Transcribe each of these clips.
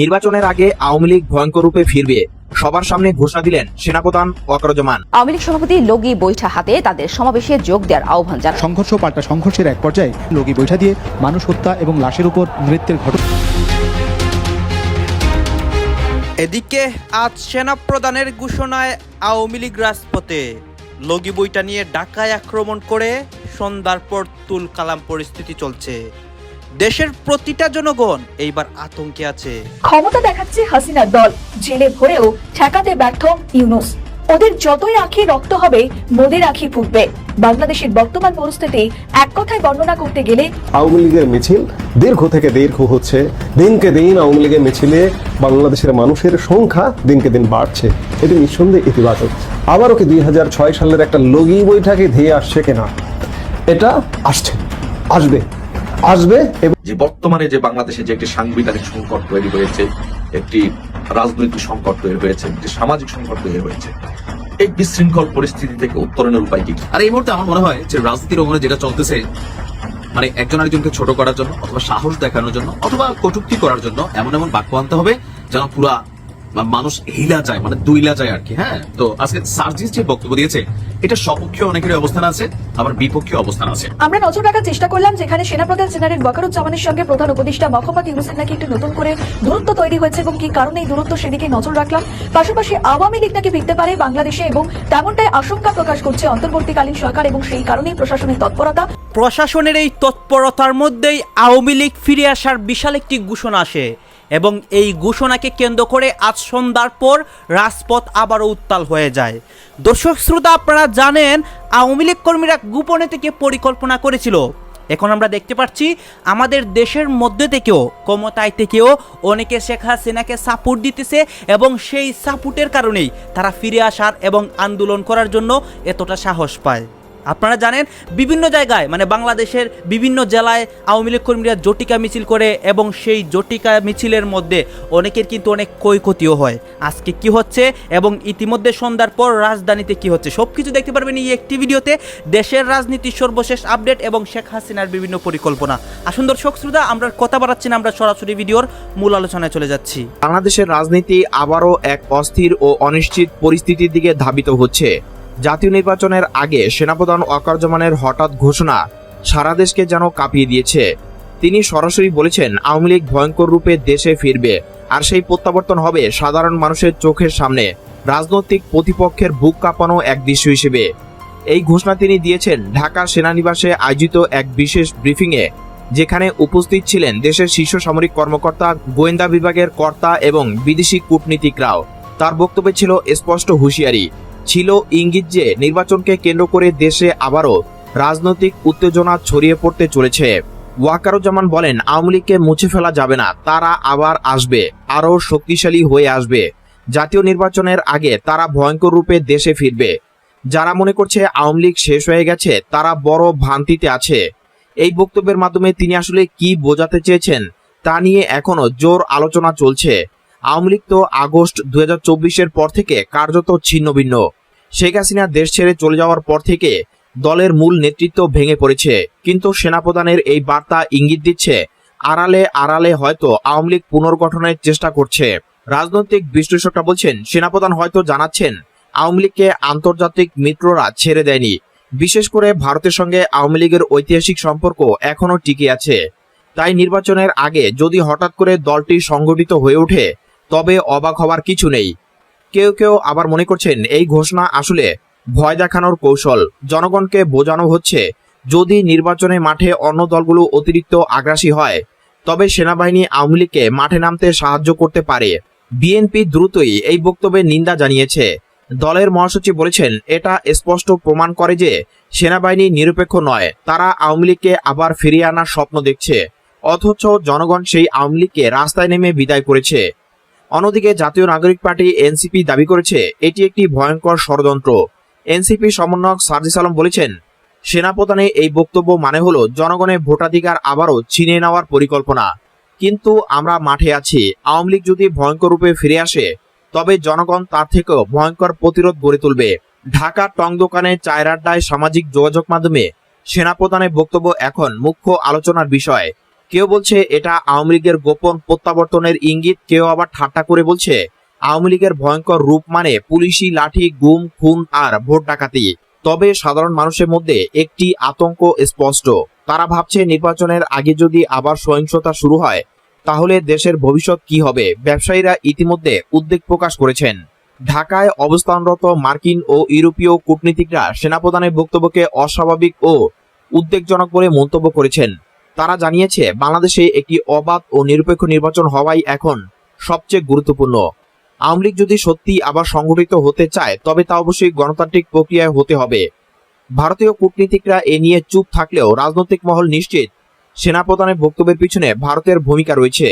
নির্বাচনের আগে আওয়ামী লীগ ভয়ঙ্কর রূপে ফিরবে। সবার সামনে ঘোষণা দিলেন সেনাপ্রধান ওয়াকারুজ্জামান আওয়ামী লীগ সভাপতি লগি বৈঠা হাতে তাদের সমাবেশে যোগ দেওয়ার আহ্বান জানান। সংঘর্ষ পাল্টা সংঘর্ষের এক পর্যায়ে লগি বৈঠা দিয়ে মানুষ হত্যা এবং লাশের উপর নৃত্যের ঘটনা। এদিকে আজ সেনাপ্রধানের ঘোষণায় আওয়ামী লীগ রাজপথে। লগি বইটা নিয়ে ঢাকায় আক্রমণ করে সন্ধ্যার পর তুল কালাম পরিস্থিতি চলছে। দেশের প্রতিটা জনগণ এইবার আতঙ্কে আছে। ক্ষমতা দেখাচ্ছে হাসিনার দল। জেলে ভরেও ঠেকাতে ব্যর্থ ইউনুস। ওদের যতই আঁখি রক্ত হবে মোদের আঁখি ফুটবে। বাংলাদেশের বর্তমান পরিস্থিতি এক কথায় বর্ণনা করতে গেলে আওয়ামী লীগের মিছিল দীর্ঘ থেকে দীর্ঘ হচ্ছে। দিনকে দিন আওয়ামী লীগের মিছিলে বাংলাদেশের মানুষের সংখ্যা দিনকে দিন বাড়ছে। এটি নিঃসন্দেহে ইতিবাচক। আবারও কি দুই হাজার ছয় সালের একটা লগি বৈঠকে ধেয়ে আসছে কিনা? এটা আসছে আসবে। আসবে এবং যে বর্তমানে যে বাংলাদেশে যে একটি সাংবিধানিক সংকট তৈরি হয়েছে একটি রাজনৈতিক সংকট তৈরি হয়েছে একটি সামাজিক সংকট তৈরি হয়েছে এই বিশৃঙ্খল পরিস্থিতি থেকে উত্তরণের উপায় কি? আর এই মুহূর্তে আমার মনে হয় যে রাজনীতির অঙ্গনে যেটা চলতেছে মানে একজন আরেকজনকে ছোট করার জন্য অথবা সাহস দেখানোর জন্য অথবা কটুক্তি করার জন্য এমন এমন বাক্য আনতে হবে যেন পুরা মানুষ হিলা যায় মানে দুইলা যায় আর কি হ্যাঁ? তো আজকে সার্জিস যে বক্তব্য দিয়েছে এটা সপক্ষে অনেকের অবস্থান আছে আবার বিপক্ষে অবস্থান আছে। আমরা নজর রাখার চেষ্টা করলাম যেখানে সেনাপ্রধান জেনারেল ওয়াকারুজ্জামানের সঙ্গে প্রধান উপদেষ্টা মোহাম্মদ ইউনুসের নাকি একটু নতুন করে দূরত্ব তৈরি হয়েছে এবং কি কারণে এই দূরত্ব সেদিকে নজর রাখলাম। পাশাপাশি আওয়ামী লীগ নাকি ফিরতে পারে বাংলাদেশে এবং তেমনটাই আশঙ্কা প্রকাশ করছে অন্তর্বর্তীকালীন সরকার এবং সেই কারণেই প্রশাসনের তৎপরতা। প্রশাসনের এই তৎপরতার মধ্যেই আওয়ামী লীগ ফিরে আসার বিশাল একটি ঘোষণা আসে। এবং এই ঘোষণাকে কেন্দ্র করে আজ সন্ধ্যার পর রাজপথ আবারও উত্তাল হয়ে যায়। দর্শক শ্রোতা, আপনারা জানেন, আওয়ামী লীগ কর্মীরা গোপনে থেকে পরিকল্পনা করেছিল। এখন আমরা দেখতে পাচ্ছি, আমাদের দেশের মধ্যে থেকেও, ক্ষমতায় থেকেও অনেকে শেখ হাসিনাকে সাপোর্ট দিতেছে এবং সেই সাপোর্টের কারণেই তারা ফিরে আসার এবং আন্দোলন করার জন্য এতটা সাহস পায়। আপনারা জানেন, বিভিন্ন জায়গায় মানে বাংলাদেশের বিভিন্ন জেলায় আওয়ামী লীগ কর্মীরা জটিকা মিছিল করে এবং সেই জটিকা মিছিলের মধ্যে অনেকের কিন্তু অনেক ক্ষয়ক্ষতিও হয়। আজকে কি হচ্ছে এবং ইতিমধ্যে সন্ধ্যার পর রাজধানীতে কি হচ্ছে সব কিছু দেখতে পারবেন এই একটি ভিডিওতে। দেশের রাজনীতির সর্বশেষ আপডেট এবং শেখ হাসিনার বিভিন্ন পরিকল্পনা। আসুন দর্শক শ্রোতা, আমরা কথা বাড়াচ্ছি না, আমরা সরাসরি ভিডিওর মূল আলোচনায় চলে যাচ্ছি। বাংলাদেশের রাজনীতি আবারও এক অস্থির ও অনিশ্চিত পরিস্থিতির দিকে ধাবিত হচ্ছে। জাতীয় নির্বাচনের আগে সেনাপ্রধান ওয়াকারুজ্জামানের হঠাৎ ঘোষণা সারা দেশকে যেন কাঁপিয়ে দিয়েছে। তিনি সরাসরি বলেছেন, আওয়ামী লীগ ভয়ঙ্কর রূপে দেশে ফিরবে আর সেই প্রত্যাবর্তন হবে সাধারণ মানুষের চোখের সামনে। রাজনৈতিক প্রতিপক্ষের বুক কাঁপানো এক দৃশ্য হিসেবে। এই ঘোষণা তিনি দিয়েছেন ঢাকা সেনানিবাসে আয়োজিত এক বিশেষ ব্রিফিংয়ে, যেখানে উপস্থিত ছিলেন দেশের শীর্ষ সামরিক কর্মকর্তা, গোয়েন্দা বিভাগের কর্তা এবং বিদেশি কূটনীতিকরাও। তার বক্তব্যে ছিল স্পষ্ট হুঁশিয়ারি। ছিল ইঙ্গিত যে নির্বাচনকে কেন্দ্র করে দেশে আবারও রাজনৈতিক উত্তেজনা ছড়িয়ে পড়তে চলেছে। ওয়াকারুজ্জামান বলেন, আওয়ামী লীগকে মুছে ফেলা যাবে না, তারা আবার আসবে, আরও শক্তিশালী হয়ে আসবে। জাতীয় নির্বাচনের আগে তারা ভয়ঙ্কর রূপে দেশে ফিরবে। যারা মনে করছে আওয়ামী লীগ শেষ হয়ে গেছে, তারা বড় ভ্রান্তিতে আছে। এই বক্তব্যের মাধ্যমে তিনি আসলে কি বোঝাতে চেয়েছেন, তা নিয়ে এখনও জোর আলোচনা চলছে। আওয়ামী লীগ তো আগস্ট দুই এর পর থেকে কার্যত ছিন্ন ভিন্ন শেখ হাসিনা দেশ ছেড়ে চলে যাওয়ার পর থেকে দলের মূল নেতৃত্ব ভেঙে পড়েছে। কিন্তু সেনাপ্রধানের এই বার্তা ইঙ্গিত দিচ্ছে, আড়ালে আড়ালে হয়তো আওয়ামী লীগ পুনর্গঠনের চেষ্টা করছে। রাজনৈতিক বিশ্লেষকরা বলছেন, সেনাপ্রধান হয়তো জানাচ্ছেন, আওয়ামী লীগকে আন্তর্জাতিক মিত্ররা ছেড়ে দেয়নি। বিশেষ করে ভারতের সঙ্গে আওয়ামী লীগের ঐতিহাসিক সম্পর্ক এখনও টিকে আছে। তাই নির্বাচনের আগে যদি হঠাৎ করে দলটি সংগঠিত হয়ে ওঠে তবে অবাক হওয়ার কিছু নেই। কেউ কেউ আবার মনে করছেন, এই ঘোষণা আসলে ভয় দেখানোর কৌশল। জনগণকে বোঝানো হচ্ছে, যদি নির্বাচনে মাঠে অন্য দলগুলো অতিরিক্ত আগ্রাসী হয়, তবে সেনাবাহিনী আওয়ামী লীগকে মাঠে নামতে সাহায্য করতে পারে। বিএনপি দ্রুতই এই বক্তব্যের নিন্দা জানিয়েছে। দলের মহাসচিব বলেছেন, এটা স্পষ্ট প্রমাণ করে যে সেনাবাহিনী নিরপেক্ষ নয়, তারা আওয়ামী লীগকে আবার ফিরিয়ে আনার স্বপ্ন দেখছে। অথচ জনগণ সেই আওয়ামী লীগকে রাস্তায় নেমে বিদায় করেছে। অন্যদিকে জাতীয় নাগরিক পার্টি এনসিপি দাবি করেছে, এটি একটি ভয়ঙ্কর ষড়যন্ত্র। এনসিপি সমন্বয়ক সার্জিস আলম বলেছেন, সেনাপ্রধানে এই বক্তব্য মানে হলো জনগণের ভোটাধিকার আবারও ছিনিয়ে নেওয়ার পরিকল্পনা। কিন্তু আমরা মাঠে আছি, আওয়ামী লীগ যদি ভয়ঙ্কর রূপে ফিরে আসে, তবে জনগণ তার থেকেও ভয়ঙ্কর প্রতিরোধ গড়ে তুলবে। ঢাকা টং দোকানে চায়রাড্ডায় সামাজিক যোগাযোগ মাধ্যমে সেনাপ্রধানের বক্তব্য এখন মুখ্য আলোচনার বিষয়। কেউ বলছে এটা আওয়ামী লীগের গোপন প্রত্যাবর্তনের ইঙ্গিত, কেউ আবার ঠাট্টা করে বলছে আওয়ামী লীগের ভয়ঙ্কর রূপ মানে পুলিশি লাঠি, গুম, খুন আর ভোট ডাকাতি। তবে সাধারণ মানুষের মধ্যে একটি আতঙ্ক স্পষ্ট। তারা ভাবছে নির্বাচনের আগে যদি আবার সহিংসতা শুরু হয়, তাহলে দেশের ভবিষ্যৎ কি হবে? ব্যবসায়ীরা ইতিমধ্যে উদ্বেগ প্রকাশ করেছেন। ঢাকায় অবস্থানরত মার্কিন ও ইউরোপীয় কূটনীতিকরা সেনাপ্রধানের বক্তব্যকে অস্বাভাবিক ও উদ্বেগজনক বলে মন্তব্য করেছেন। তারা জানিয়েছে, বাংলাদেশে একটি অবাধ ও নিরপেক্ষ নির্বাচন হওয়াই এখন সবচেয়ে গুরুত্বপূর্ণ। আওয়ামী লীগ যদি সত্যি আবার সংগঠিত হতে চায়, তবে তা অবশ্যই গণতান্ত্রিক প্রক্রিয়ায় হতে হবে। ভারতীয় কূটনীতিকরা এ নিয়ে চুপ থাকলেও রাজনৈতিক মহল নিশ্চিত। সেনাপ্রধানের বক্তব্যের পিছনে ভারতের ভূমিকা রয়েছে।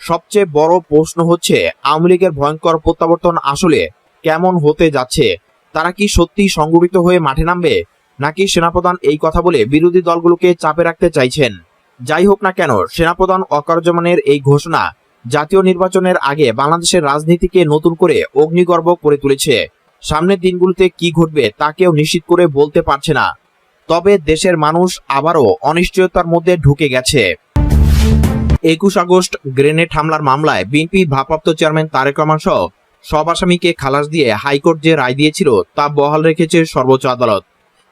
সবচেয়ে বড় প্রশ্ন হচ্ছে, আওয়ামী লীগের ভয়ঙ্কর প্রত্যাবর্তন আসলে কেমন হতে যাচ্ছে? তারা কি সত্যি সংগঠিত হয়ে মাঠে নামবে? নাকি সেনাপ্রধান এই কথা বলে বিরোধী দলগুলোকে চাপে রাখতে চাইছেন? যাই হোক না কেন, সেনাপ্রধান অকার্যমানের এই ঘোষণা জাতীয় নির্বাচনের আগে বাংলাদেশের রাজনীতিকে নতুন করে অগ্নিগর্ভ করে তুলেছে। সামনের দিনগুলোতে কি ঘটবে তা কেউ নিশ্চিত করে বলতে পারছে না। তবে দেশের মানুষ আবারও অনিশ্চয়তার মধ্যে ঢুকে গেছে। একুশ আগস্ট গ্রেনেড হামলার মামলায় বিএনপি ভারপ্রাপ্ত চেয়ারম্যান তারেক রহমান সহ সব আসামিকে খালাস দিয়ে হাইকোর্ট যে রায় দিয়েছিল তা বহাল রেখেছে সর্বোচ্চ আদালত।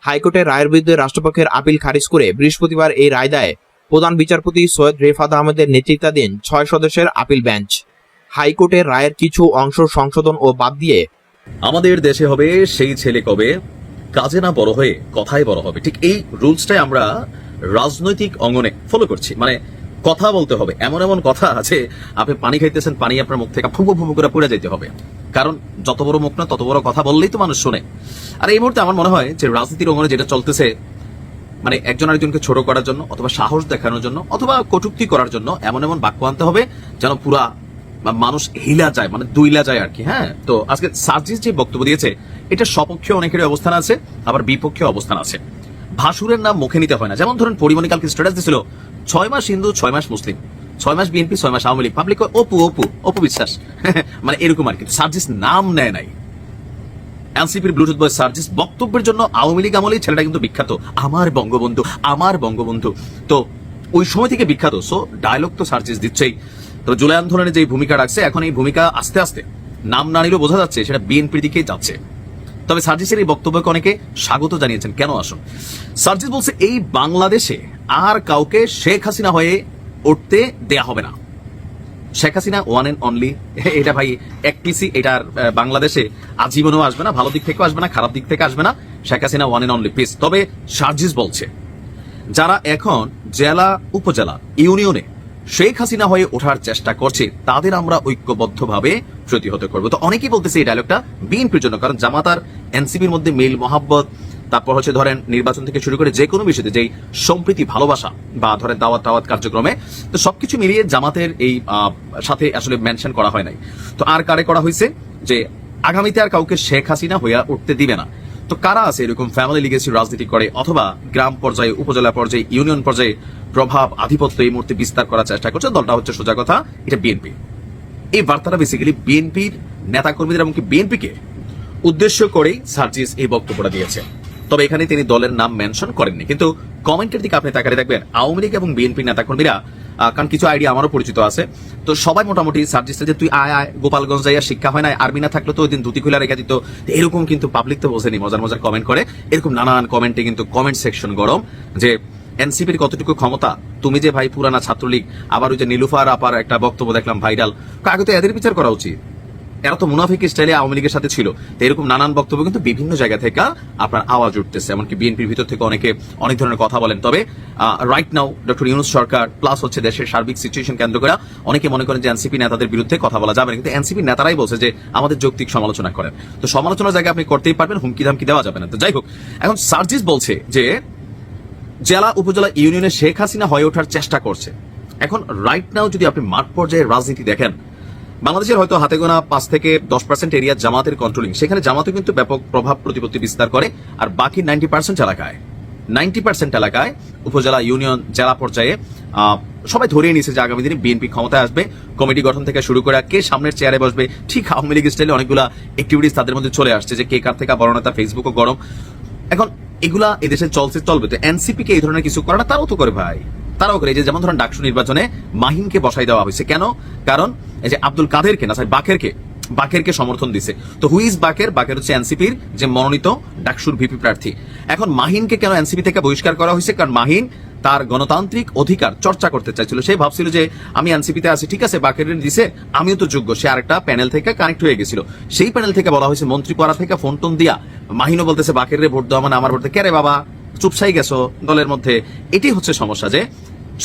হাইকোর্টের রায়ের বিরুদ্ধে রাষ্ট্রপক্ষের আপিল খারিজ করে বৃহস্পতিবার এই রায় দেয় প্রধান বিচারপতি সৈয়দ রেফাত আহমেদের নেতৃত্বাধীন ছয় সদস্যের আপিল বেঞ্চ। হাইকোর্টের রায়ের কিছু অংশ সংশোধন ও বাদ দিয়ে আমাদের দেশে হবে সেই ছেলে কবে? কাজে না বড় হয়ে কথায় বড় হবে। ঠিক এই রুলসটাই আমরা রাজনৈতিক অঙ্গনে ফলো করছি। মানে কথা বলতে হবে। এমন এমন কথা আছে, আপনি পানি খাইতেছেন, পানি আপনার মুখ থেকে ফুপু ফুপু করে পড়ে যেতে হবে। কারণ যত বড় মুখ না, তত বড় কথা বললেই তো মানুষ শোনে। আর এই মুহূর্তে আমার মনে হয় যে রাজনীতির অঙ্গনে যেটা চলতেছে মানে একজন আরেকজনকে ছোট করার জন্য অথবা সাহস দেখানোর জন্য অথবা কটুক্তি করার জন্য এমন এমন বাক্য আনতে হবে যেন পুরা মানুষ হিলা যায় মানে দুইলা যায় আর কি হ্যাঁ? তো আজকে সার্জিস যে বক্তব্য দিয়েছে, এটা সপক্ষে অনেকের অবস্থান আছে, আবার বিপক্ষে অবস্থান আছে। ভাসুরের নাম মুখে নিতে হয় না। যেমন ধরুন পরিমণি কালকে স্ট্যাটাস দিছিল? ছয় মাস হিন্দু, ছয় মাস মুসলিম। ছয় মাস বিএনপি, ছয় মাস আওয়ামী লীগ। পাবলিক অপু অপু অপু বিশ্বাস। মানে এরকম আর কি। সার্জিস নাম নেয় নাই। এনসিপির ব্লুটুথ বয় সার্জিস বক্তব্যের জন্য আওয়ামী লীগ আমলেই ছেলেটা কিন্তু বিখ্যাত। আমার বঙ্গবন্ধু আমার বঙ্গবন্ধু। তো ওই সময় থেকে বিখ্যাত সো ডায়লগ তো সার্জিস দিচ্ছেই। তো জুলাই আন্দোলনে যে ভূমিকা রাখছে, এখন এই ভূমিকা আস্তে আস্তে নাম না নিলেও বোঝা যাচ্ছে, সেটা বিএনপির দিকেই যাচ্ছে। তবে সার্জিসের এই বক্তব্যকে অনেকে স্বাগত জানিয়েছেন, কেন আসুন? সার্জিস বলছে এই বাংলাদেশে আর কাউকে শেখ হাসিনা হয়ে উঠতে দেয়া হবে না। Sheikh Hasina one and only এটা ভাই, এক পিসি এটার বাংলাদেশে আজীবনেও আসবে না, ভালো দিক থেকেও আসবে না, খারাপ দিক থেকে আসবে না, Sheikh Hasina one and only piece তবে সার্জিস বলছে, যারা এখন জেলা, উপজেলা, ইউনিয়নে শেখ হাসিনা হয়ে ওঠার চেষ্টা করছে, তাদের আমরা ঐক্যবদ্ধভাবে প্রতিহত করব। তো অনেকেই বলতেছে এই ডায়লগটা বিএনপির জন্য, কারণ জামাতার এনসিপির মধ্যে মিল, মহাব্বত তারপর হচ্ছে ধরেন নির্বাচন থেকে শুরু করে যে কোনো বিষয়তে যেই সম্প্রীতি, ভালোবাসা বা ধরেন দাওয়াত টাওয়াত কার্যক্রমে, তো সবকিছু মিলিয়ে জামাতের এই সাথে আসলে মেনশন করা হয় নাই। তো আর কারে করা হয়েছে? যে আগামীতে আর কাউকে শেখ হাসিনা হইয়া উঠতে দিবে না। তো কারা আছে এরকম ফ্যামিলি লিগেসি রাজনীতি করে? অথবা গ্রাম পর্যায়ে, উপজেলা পর্যায়ে ইউনিয়ন পর্যায়ে প্রভাব, আধিপত্য এই মুহূর্তে বিস্তার করার চেষ্টা করছে? দলটা হচ্ছে সোজা কথা, এটা বিএনপি এই বার্তাটা বেসিক্যালি বিএনপির নেতাকর্মীদের এমনকি বিএনপিকে উদ্দেশ্য করেই সার্জিস এই বক্তব্যটা দিয়েছে। তবে এখানে তিনি দলের নাম মেনশন করেননি। কিন্তু কমেন্টের দিকে আপনি তাকালে দেখবেন আওয়ামী লীগ এবং বিএনপির নেতাকর্মীরা কারণ কিছু আইডিয়া আমারও পরিচিত আছে। তো সবাই মোটামুটি সার্জিসে যে তুই আয় আয়, গোপালগঞ্জ যাইয়া শিক্ষা হয় না আর্মি না থাকলে তো ওই দিন ধুতি খুলে রেখে দিত। এরকম কিন্তু পাবলিক তো বোঝেনি মজার মজার কমেন্ট করে। এরকম নানান কমেন্টে কিন্তু কমেন্ট সেকশন গরম যে এনসিপির কতটুকু ক্ষমতা, তুমি যে ভাই পুরানা ছাত্রলীগ, আবার ওই যে নীলুফার আপার একটা বক্তব্য দেখলাম ভাইরাল আগে তো এদের বিচার করা উচিত। এরা তো মুনাফিক স্টাইলে আওয়ামী লীগের সাথে ছিল। এরকম নানান বক্তব্য কিন্তু বিভিন্ন জায়গা থেকে আপনার আওয়াজ উঠতেছে। এমনকি বিএনপির ভিতর থেকে অনেকে অনেক ধরনের কথা বলেন। তবে রাইট নাও ডক্টর ইউনুস সরকার প্লাস হচ্ছে দেশের সার্বিক সিচুয়েশন কেন্দ্র করে অনেকে মনে করেন যে এনসিপি নেতাদের বিরুদ্ধে কথা বলা যাবে কিন্তু এনসিপি নেতারাই বলছে যে আমাদের যৌক্তিক সমালোচনা করেন। তো সমালোচনার জায়গায় আপনি করতেই পারবেন, হুমকি ধামকি দেওয়া যাবে না। তো যাই হোক, এখন সার্জিস বলছে যে জেলা উপজেলা ইউনিয়নে শেখ হাসিনা হয়ে ওঠার চেষ্টা করছে। এখন রাইট নাও যদি আপনি মাঠ পর্যায়ে রাজনীতি দেখেন বাংলাদেশের হয়তো হাতে গোনা পাঁচ থেকে দশ পার্সেন্ট এরিয়া জামাতের কন্ট্রোলিং সেখানে জামাতও কিন্তু ব্যাপক প্রভাব প্রতিপত্তি বিস্তার করে, আর বাকি নাইনটি পার্সেন্ট এলাকায়। নাইনটি পার্সেন্ট এলাকায় উপজেলা, ইউনিয়ন, জেলা পর্যায়ে সবাই ধরিয়ে নিয়েছে যে আগামী দিনে বিএনপি ক্ষমতায় আসবে। কমিটি গঠন থেকে শুরু করে কে সামনের চেয়ারে বসবে, ঠিক আওয়ামী লীগ স্টাইলে অনেকগুলা অ্যাক্টিভিটিস তাদের মধ্যে চলে আসছে, যে কে কার থেকে বড় নেতা ফেসবুকও গরম। এখন এগুলা এদেশে চলছে, চলবে। তো এনসিপি কে এই ধরনের কিছু করে না তারাও তো করে ভাই। তারাও করে যে যেমন ধরেন ডাকসু নির্বাচনে মাহিনকে বসাই দেওয়া হয়েছে। কেন? কারণ এই যে আব্দুল কাদেরকে, না সরি বাকেরকে বাকেরকে সমর্থন দিছে। তো হুইজ বাকের? বাকের হচ্ছে এনসিপির যে মনোনীত ডাকসুর ভিপি প্রার্থী। এখন মাহিনকে কেন এনসিপি থেকে বহিষ্কার করা হয়েছে? কারণ মাহিন তার গণতান্ত্রিক অধিকার চর্চা করতে চাইছিল। সে ভাবছিল যে আমি এনসিপিতে আছি, ঠিক আছে, বাকের দিছে, আমিও তো যোগ্য। সে আরেকটা প্যানেল থেকে কানেক্ট হয়ে গেছিল। সেই প্যানেল থেকে বলা হয়েছে মন্ত্রী পড়া থেকে ফোন টোন দিয়া মাহিনও বলতেছে, বাকের ভোট দেওয়া মানে আমার ভোট কে রে বাবা? চুপসাই গেছো দলের মধ্যে, এটি হচ্ছে সমস্যা যে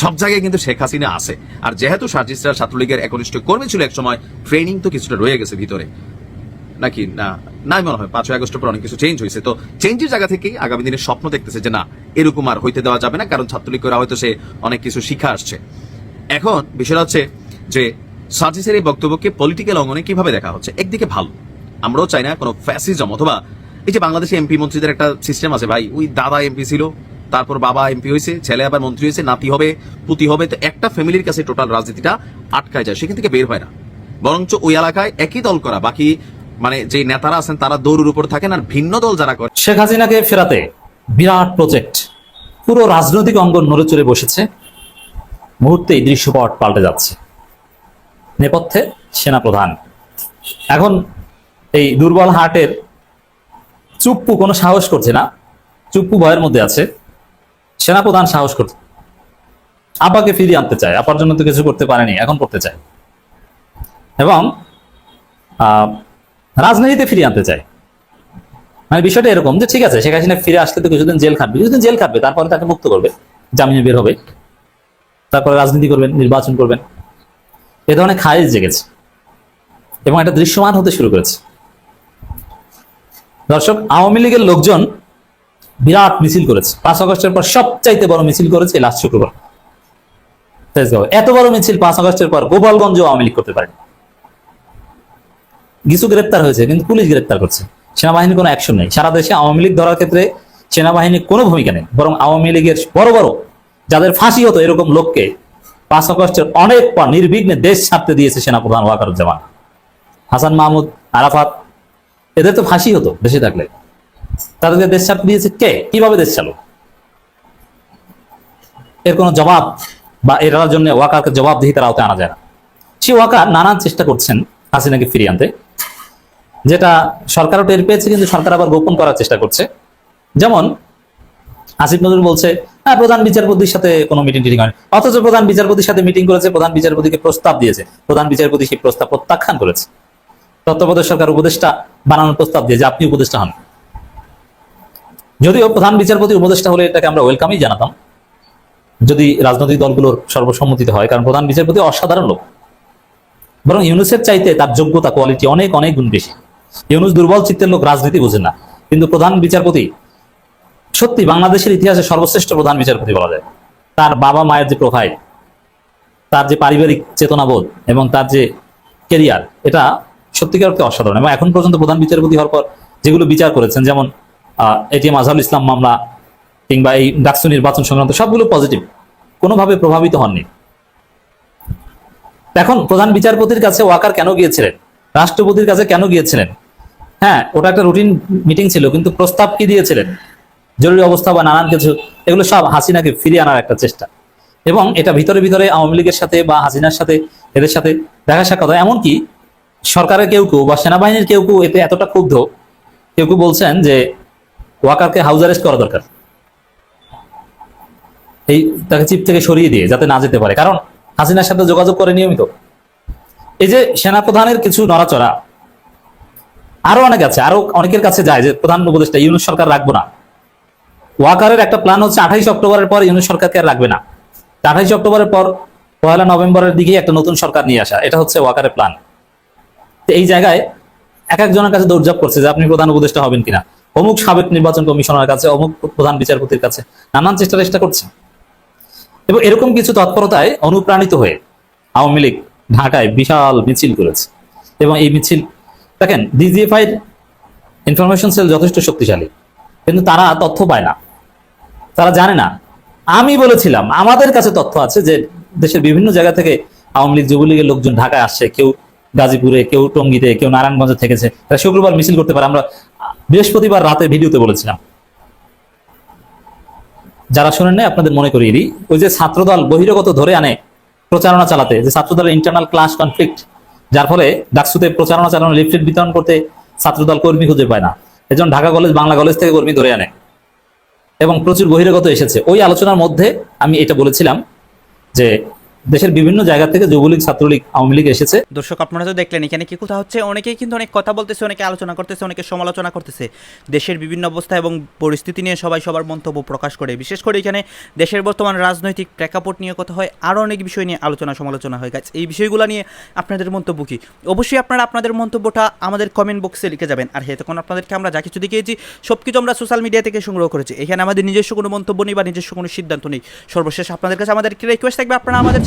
সব জায়গায় কিন্তু শেখ হাসিনা আছে। আর যেহেতু সার্জিস্টার ছাত্রলীগের একনিষ্ঠ কর্মী ছিল এক সময় ট্রেনিং তো কিছুটা রয়ে গেছে ভিতরে। নাকি? না, নাই মনে হয়। পাঁচই আগস্টের পর অনেক কিছু চেঞ্জ হয়েছে। তো চেঞ্জের জায়গা থেকেই আগামী দিনে স্বপ্ন দেখতেছে যে না, এরকম আর হইতে দেওয়া যাবে না, কারণ ছাত্রলীগ করা হয়তো সে অনেক কিছু শিখা আসছে। এখন বিষয়টা হচ্ছে যে সার্জিসের এই বক্তব্যকে পলিটিক্যাল অঙ্গনে কীভাবে দেখা হচ্ছে? একদিকে ভালো। আমরাও চাই না কোনো ফ্যাসিজম অথবা এই যে বাংলাদেশে এমপি মন্ত্রীদের একটা সিস্টেম আছে, ভাই। ওই দাদা এমপি ছিল, তারপর বাবা এমপি হয়েছে, ছেলে আবার মন্ত্রী হয়েছে, নাতি হবে, পুতি হবে, তো একটা ফ্যামিলির কাছে টোটাল রাজনীতিটা আটকায় যায় সেখান থেকে বের হয় না। বরঞ্চ ওই এলাকায় একই দল করা, বাকি মানে যে নেতারা আছেন, তারা দৌড়ের উপর থাকেন আর ভিন্ন দল যারা করে শেখ হাসিনাকে ফেরাতে বিরাট প্রজেক্ট পুরো রাজনৈতিক অঙ্গন নড়ে চড়ে বসেছে। মুহূর্তেই দৃশ্যপট পাল্টে যাচ্ছে। নেপথ্যে সেনাপ্রধান। এখন এই দুর্বল হার্টের চুপ্পু কোনো সাহস করছে না। চুপ্পু ভয়ের মধ্যে আছে। সেনাপ্রধান সাহস করছে। আপাকে ফিরিয়ে আনতে চায়। আপার জন্য তো কিছু করতে পারেনি, এখন করতে চায়। এবং রাজনীতিতে ফিরিয়ে আনতে চায়। মানে বিষয়টা এরকম যে ঠিক আছে, শেখ হাসিনা ফিরে আসলে তো কিছুদিন জেল খাটবে। কিছুদিন জেল খাটবে, তারপরে তাকে মুক্ত করবে। জামিনে বের হবে। তারপরে রাজনীতি করবেন, নির্বাচন করবেন। এ ধরনের খারিজ জেগেছে। এবং এটা দৃশ্যমান হতে শুরু করেছে। দর্শক, আওয়ামী লীগের লোকজন বিরাট মিছিল করেছে। পাঁচ আগস্টের পর সবচাইতে বড় মিছিল করেছে লাস্ট শুক্রবার। তেজগাঁও এত বড় মিছিল পাঁচ আগস্টের পর গোপালগঞ্জ আওয়ামী লীগ করতে পারে কিছু গ্রেপ্তার হয়েছে, কিন্তু পুলিশ গ্রেপ্তার করছে। সেনাবাহিনীর কোনো অ্যাকশন নেই। সারা দেশে আওয়ামী লীগ ধরার ক্ষেত্রে সেনাবাহিনীর কোনো ভূমিকা নেই। বরং আওয়ামী লীগের বড় বড়, যাদের ফাঁসি হতো এরকম লোককে পাঁচ আগস্টের অনেক পর নির্বিঘ্নে দেশ ছাড়তে দিয়েছে সেনাপ্রধান ওয়াকারুজ্জামান। হাসান মাহমুদ, আরাফাত এদের তো ফাঁসি হতো বেশি থাকলে তাদেরকে দেশ ছাড়তে দিয়েছে কে? কীভাবে দেশ চালু এর কোনো জবাব বা এরার জন্য ওয়াকারকে জবাবদিহিতার আওতায় আনা যায় না। সে ওয়াকার নানান চেষ্টা করছেন হাসিনাকে ফিরিয়ে আনতে, যেটা সরকারও টের পেয়েছে, কিন্তু সরকার আবার গোপন করার চেষ্টা করছে। যেমন আসিফ নজরুল বলছে হ্যাঁ প্রধান বিচারপতির সাথে কোনো মিটিং টিটিং হয়নি। অথচ প্রধান বিচারপতির সাথে মিটিং করেছে, প্রধান বিচারপতিকে প্রস্তাব দিয়েছে। প্রধান বিচারপতি সেই প্রস্তাব প্রত্যাখ্যান করেছে। তত্ত্বাবধায়ক সরকার উপদেষ্টা বানানোর প্রস্তাব দিয়ে যে আপনি উপদেষ্টা হন। যদিও প্রধান বিচারপতি উপদেষ্টা হলে এটাকে আমরা ওয়েলকামই জানাতাম। যদি রাজনৈতিক দলগুলোর সর্বসম্মতিতে হয়, কারণ প্রধান বিচারপতি অসাধারণ লোক। বরং ইউনুসের চাইতে তার যোগ্যতা কোয়ালিটি অনেক অনেক গুণ বেশি। ইউনুস দুর্বল চিত্তের লোক, রাজনীতি বোঝে না। কিন্তু প্রধান বিচারপতি সত্যি বাংলাদেশের ইতিহাসে সর্বশ্রেষ্ঠ প্রধান বিচারপতি বলা যায়। তার বাবা মায়ের যে প্রোফাইল তার যে পারিবারিক চেতনাবোধ এবং তার যে কেরিয়ার এটা সত্যিকার অর্থে অসাধারণ এবং এখন পর্যন্ত প্রধান বিচারপতি হওয়ার পর যেগুলো বিচার করেছেন, যেমন এটিএম আজহারুল ইসলাম মামলা কিংবা এই ডাকসু নির্বাচন সংক্রান্ত সবগুলো পজিটিভ কোনোভাবে প্রভাবিত হননি। এখন প্রধান বিচারপতির কাছে ওয়াকার কেন গিয়েছিলেন? রাষ্ট্রপতির কাছে কেন গিয়েছিলেন? হ্যাঁ ওটা একটা রুটিন মিটিং ছিল, কিন্তু প্রস্তাব কি দিয়েছিলেন? জরুরি অবস্থা বা নানান কিছু, এগুলো সব হাসিনাকে ফিরিয়ে আনার একটা চেষ্টা। এবং এটা ভিতরে ভিতরে আওয়ামী লীগের সাথে বা হাসিনার সাথে, এদের সাথে দেখা সাক্ষাৎ হয়। এমনকি সরকারের কেউ কেউ বা সেনাবাহিনীর কেউ কেউ এতে এতটা ক্ষুব্ধ, কেউ কেউ বলছেন যে ওয়াকারকে হাউস অ্যারেস্ট করা দরকার। এই তাকে চিপ থেকে সরিয়ে দিয়ে যাতে না যেতে পারে। কারণ হাসিনার সাথে যোগাযোগ করে নিয়মিত। এই যে সেনাপ্রধানের কিছু নড়াচড়া, আরও অনেক আছে, আরও অনেকের কাছে যায় যে প্রধান উপদেষ্টা, ইউনুস সরকার রাখব না। ওয়াকারের একটা প্ল্যান হচ্ছে আঠাইশ অক্টোবরের পর ইউনুস সরকারকে আর রাখবে না। আঠাইশ অক্টোবরের পর পয়লা নভেম্বরের দিকে একটা নতুন সরকার নিয়ে আসা। এটা হচ্ছে ওয়াকারের প্ল্যান এই জায়গায় এক একজনের কাছে দৌড়ঝাপ করছে যে আপনি প্রধান উপদেষ্টা হবেন কিনা। অমুক সাবেক নির্বাচন কমিশনার কাছে, অমুক প্রধান বিচারপতির কাছে নানান চেষ্টা চেষ্টা করছে। এবং এরকম কিছু তৎপরতায় অনুপ্রাণিত হয়ে আওয়ামী লীগ ঢাকায় বিশাল মিছিল করেছে। এবং এই মিছিল, দেখেন, ডিজিএফআই ইনফরমেশন সেল যথেষ্ট শক্তিশালী, কিন্তু তারা তথ্য পায় না। তারা জানে না। আমি বলেছিলাম, আমাদের কাছে তথ্য আছে যে দেশের বিভিন্ন জায়গা থেকে আওয়ামী লীগ যুবলীগের লোকজন ঢাকায় আসছে, কেউ গাজীপুরে, কেউ টঙ্গিতে, কেউ নারায়ণগঞ্জে থেকেছে। তারা শুক্রবার মিছিল করতে পারে। আমরা বৃহস্পতিবার রাতে ভিডিওতে বলেছিলাম। যারা শোনেন নাই, আপনাদের মনে করিয়ে দিই। ওই যে ছাত্রদল বহিরাগত ধরে আনে প্রচারণা চালাতে, যে ছাত্রদলের ইন্টারনাল ক্লাস কনফ্লিক্ট যার ফলে ডাকসুতে প্রচারণা চালানো লিফলেট বিতরণ করতে ছাত্রদল কর্মী খুঁজে পায় না। এজন্য ঢাকা কলেজ বাংলা কলেজ থেকে কর্মী ধরে আনে। এবং প্রচুর বহিরাগত এসেছে। ওই আলোচনার মধ্যে আমি এটা বলেছিলাম যে দেশের বিভিন্ন জায়গা থেকে যুবলীগ, ছাত্রলীগ, আওয়ামী লীগ এসেছে। দর্শক, আপনারা তো দেখলেন, এখানে কি কথা হচ্ছে, অনেকেই কিন্তু অনেক কথা বলতেছে, অনেকে আলোচনা করতেছে, অনেকে সমালোচনা করতেছে। দেশের বিভিন্ন অবস্থা এবং পরিস্থিতি নিয়ে সবাই সবার মন্তব্য প্রকাশ করে। বিশেষ করে এখানে দেশের বর্তমান রাজনৈতিক প্রেক্ষাপট নিয়ে কথা হয়, আরও অনেক বিষয় নিয়ে আলোচনা, সমালোচনা হয়। গাছ এই বিষয়গুলো নিয়ে আপনাদের মন্তব্য কি? অবশ্যই আপনারা আপনাদের মন্তব্যটা আমাদের কমেন্ট বক্সে লিখে যাবেন। আর হ্যাঁ তখন আপনাদেরকে আমরা যা কিছু দেখিয়েছি সব কিছু আমরা সোশ্যাল মিডিয়া থেকে সংগ্রহ করেছি। এখানে আমাদের নিজস্ব কোনো মন্তব্য নেই বা নিজস্ব কোনো সিদ্ধান্ত নেই। সর্বশেষ আপনাদের কাছে আমাদের রিকোয়েস্ট থাকবে, আপনারা আমাদের